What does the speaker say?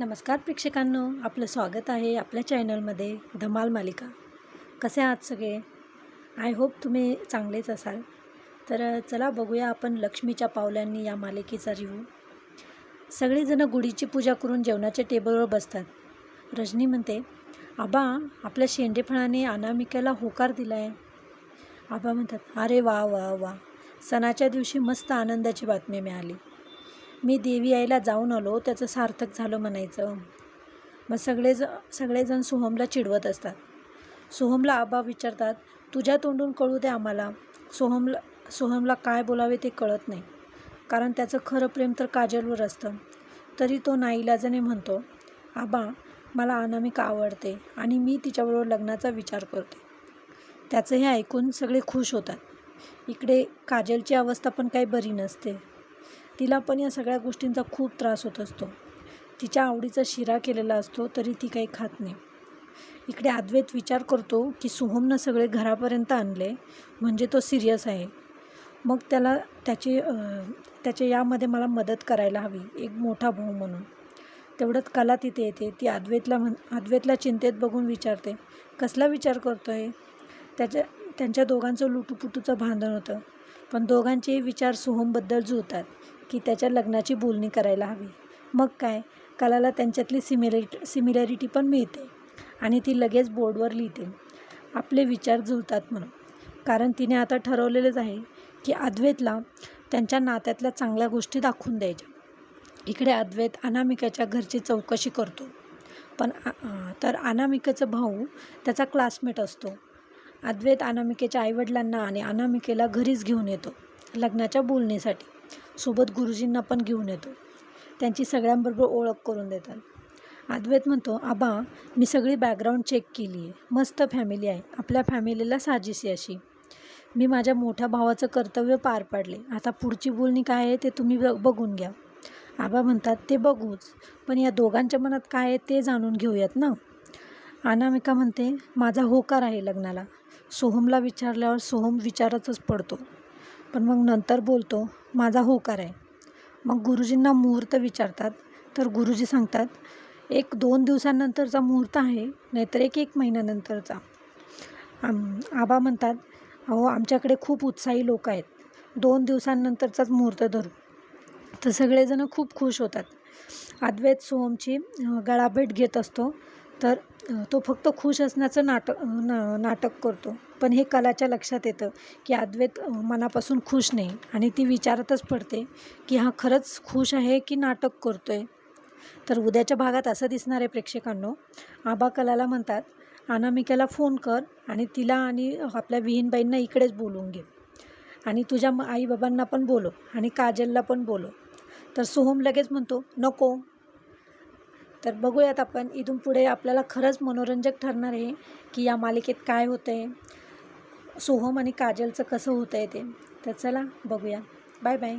नमस्कार प्रेक्षकांनो आपलं स्वागत आहे आपल्या चॅनलमध्ये धमाल मालिका. कसे आहात सगळे? आय होप तुम्ही चांगलेच असाल. तर चला बघूया आपण लक्ष्मीच्या पावलांनी या मालिकेचा रिव्ह्यू सगळेजणं गुढीची पूजा करून जेवणाच्या टेबलवर बसतात. रजनी म्हणते आबा आपल्या शेंडेफळाने अनामिकेला होकार दिला आहे आबा म्हणतात अरे वा वा वा. सणाच्या दिवशी मस्त आनंदाची बातमी मिळाली. मी देवी आईला जाऊन आलो त्याचं सार्थक झालं म्हणायचं. मग सगळेज सगळेजण सोहमला चिडवत असतात. सोहमला आबा विचारतात तुझ्या तोंडून कळू दे आम्हाला. सोहमला सोहमला काय बोलावे ते कळत नाही. कारण त्याचं खरं प्रेम तर काजलवर असतं. तरी तो नाईलाजाने म्हणतो आबा मला अनामिका आवडते आणि मी तिच्याबरोबर लग्नाचा विचार करते. त्याचं हे ऐकून सगळे खुश होतात. इकडे काजलची अवस्था पण काही बरी नसते. तिला पण या सगळ्या गोष्टींचा खूप त्रास होत असतो. तिच्या आवडीचा शिरा केलेला असतो तरी ती काही खात नाही. इकडे अद्वैत विचार करतो की सोहमनं सगळे घरापर्यंत आणले म्हणजे तो सिरियस आहे. मग त्याला त्याची त्याच्या यामध्ये मला मदत करायला हवी एक मोठा भाऊ म्हणून. तेवढ्यात कला तिथे येते. ती अद्वैतला म्हण अद्वैतला चिंतेत बघून विचारते कसला विचार करतो आहे त्याच्या त्यांच्या दोघांचं लुटूपुटूचं भांडण होतं. पण दोघांचेही विचार सोहमबद्दल जुळतात. की त्याच्या लग्नाची बोलणी करायला हवी. मग काय? कलाला त्यांच्यातली सिमिलरिटी सिमिलॅरिटी पण मिळते आणि ती लगेच बोर्डवर लिहिते. आपले विचार जुळतात म्हणून. कारण तिने आता ठरवलेलंच आहे की अद्वैतला त्यांच्या नात्यातल्या चांगल्या गोष्टी दाखवून द्यायच्या. इकडे अद्वैत अनामिकाच्या घरची चौकशी करतो. पण तर अनामिकेचा भाऊ त्याचा क्लासमेट असतो. अद्वैत अनामिकेच्या आईवडिलांना आणि अनामिकेला घरीच घेऊन येतो लग्नाच्या बोलणीसाठी. सोबत गुरुजींना पण घेऊन येतो. त्यांची सगळ्यांबरोबर ओळख करून देतात. अद्वैत म्हणतो आबा मी सगळी बॅकग्राऊंड चेक केली आहे मस्त फॅमिली आहे. आपल्या फॅमिलीला साजेशी अशी. मी माझ्या मोठ्या भावाचं कर्तव्य पार पाडले. आता पुढची बोलणी काय आहे ते तुम्ही ब बघून घ्या. आबा म्हणतात ते बघूच. पण या दोघांच्या मनात काय आहे ते जाणून घेऊयात ना. अनामिका म्हणते माझा होकार आहे लग्नाला. सोहमला विचारल्यावर सोहम विचारातच पडतो. पण मग नंतर बोलतो माझा होकार आहे. मग गुरुजींना मुहूर्त विचारतात. तर गुरुजी सांगतात एक दोन दिवसांनंतरचा मुहूर्त आहे नाहीतर एक एक महिन्यानंतरचा. आबा म्हणतात अहो आमच्याकडे खूप उत्साही लोक आहेत. दोन दिवसांनंतरचाच मुहूर्त धरू. तर सगळेजणं खूप खुश होतात. अद्वैत सोहमची गळाभेट घेत असतो. तर तो फक्त खुश असण्याचं नाटक ना नाटक करतो. पण हे कलाच्या लक्षात येतं की अद्वैत मनापासून खुश नाही आणि ती विचारतच पडते की हा खरंच खुश आहे की नाटक करतो आहे तर उद्याच्या भागात असं दिसणार आहे प्रेक्षकांनो आबा कलाला म्हणतात अनामिकेला फोन कर आणि तिला आणि आपल्या विहीनबाईंना इकडेच बोलवून घे. आणि तुझ्या आईबाबांना पण बोलो आणि काजलला पण बोलो तर सोहम लगेच म्हणतो नको तर बघूयात आपण. इथून पुढे आपल्याला खरंच मनोरंजक ठरणार आहे की या मालिकेत काय होतं आहे सोहम आणि काजलचं कसं होतं आहे ते. तर चला बघूया. Bye bye.